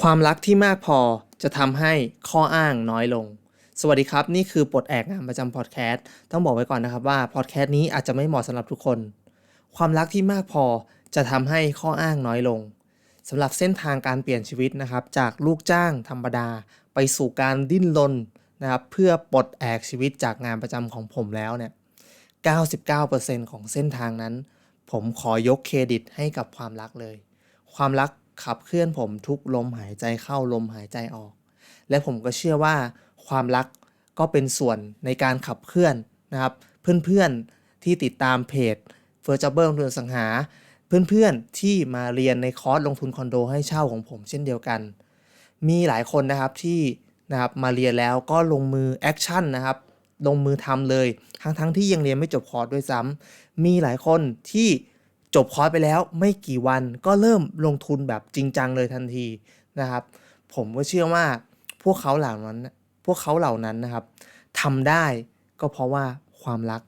ความรักที่มากพอจะทำให้ข้ออ้างน้อยลง สวัสดีครับ นี่คือปลดแอกงานประจำพอดแคสต์ต้องบอกไว้ก่อนนะครับว่าพอดแคสต์นี้อาจจะไม่เหมาะสำหรับทุกคน ความรักที่มากพอจะทำให้ข้ออ้างน้อยลงสำหรับเส้นทางการเปลี่ยนชีวิตนะครับ จากลูกจ้างธรรมดา ไปสู่การดิ้นรนนะครับเพื่อปลดแอกชีวิตจากงานประจำของผมแล้วเนี่ย 99%ของเส้นทางนั้น ผมขอยกเครดิตให้กับความรักเลย ความรัก ขับเคลื่อนผมทุกลมหายใจเข้าลมหายใจออก และผมก็เชื่อว่าความรักก็เป็นส่วนในการขับเคลื่อนนะครับ เพื่อนๆที่ติดตามเพจเฟอร์จับเบิลลงทุนสังหา เพื่อนๆที่มาเรียนในคอร์สลงทุนคอนโดให้เช่าของผมเช่นเดียวกัน มีหลายคนนะครับที่นะครับมาเรียนแล้วก็ลงมือแอคชั่นนะครับลงมือทำเลย ทั้งๆที่ยังเรียนไม่จบคอร์สด้วยซ้ำมีหลายคนที่ จบคอร์สไปแล้วไม่กี่วันก็เริ่มลงทุนแบบจริงจังเลยทันทีนะครับ ผมก็เชื่อว่าพวกเขาเหล่านั้น พวกเขาเหล่านั้นนะครับทำได้ก็เพราะว่าความรัก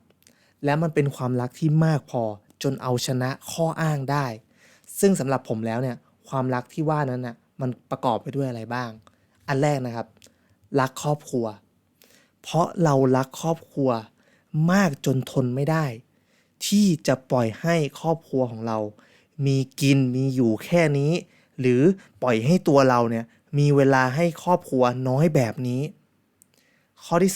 และมันเป็นความรักที่มากพอจนเอาชนะข้ออ้างได้ ซึ่งสำหรับผมแล้วเนี่ยความรักที่ว่านั้นน่ะมันประกอบไปด้วยอะไรบ้าง อันแรกนะครับ รักครอบครัว เพราะเรารักครอบครัวมากจนทนไม่ได้ ที่จะปล่อยให้ครอบครัวของเรา มีกินมีอยู่แค่นี้ หรือปล่อยให้ตัวเราเนี่ยมีเวลาให้ครอบครัวน้อยแบบนี้ ข้อที่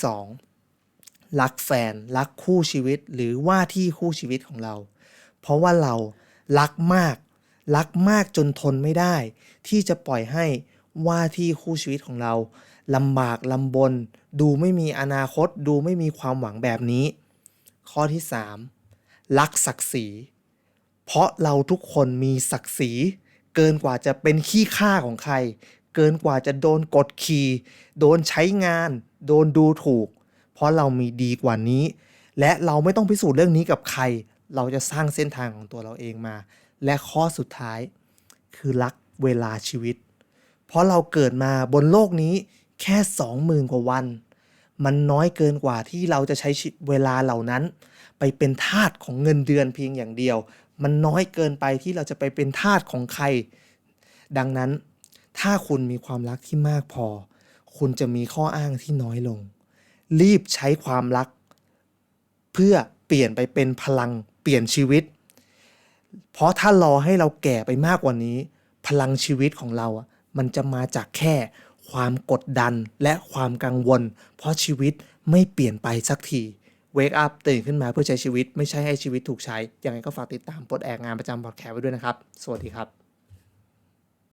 2 รักแฟน รักคู่ชีวิตหรือว่าที่คู่ชีวิตของเรา เพราะว่าเรารักมาก รักมากจนทนไม่ได้ ที่จะปล่อยให้ว่าที่คู่ชีวิตของเราลำบากลำบน ดูไม่มีอนาคต ดูไม่มีความหวังแบบนี้ ข้อที่ 3 รักศักดิ์ศรี เพราะเราทุกคนมีศักดิ์ศรี เกินกว่าจะเป็นขี้ข้าของใคร เกินกว่าจะโดนกดขี่โดนใช้งาน โดนดูถูก เพราะเรามีดีกว่านี้ และเราไม่ต้องพิสูจน์เรื่องนี้กับใคร เราจะสร้างเส้นทางของตัวเราเองมา และข้อสุดท้าย คือรักเวลาชีวิต เพราะเราเกิดมาบนโลกนี้แค่สองหมื่นกว่าวัน มันน้อยเกินกว่าที่เราจะใช้ชีวิตเวลาเหล่านั้น ไปเป็นทาสของเงินเดือนเพียงอย่างเดียว มันน้อยเกินไปที่เราจะไปเป็นทาสของใคร ดังนั้น ถ้าคุณมีความรักที่มากพอ คุณจะมีข้ออ้างที่น้อยลง รีบใช้ความรัก เพื่อเปลี่ยนไปเป็นพลังเปลี่ยนชีวิต เพราะถ้ารอให้เราแก่ไปมากกว่านี้ พลังชีวิตของเราอะมันจะมาจากแค่ ความกดดันและความกังวล เพราะชีวิตไม่เปลี่ยนไปสักทีเวกอัพตื่นขึ้นมาเพื่อใช้ชีวิต ไม่ใช่ให้ชีวิตถูกใช้ยังไงก็ฝากติดตามปลดแอกงานประจำพอดแคสต์ไว้ด้วยนะครับ สวัสดีครับ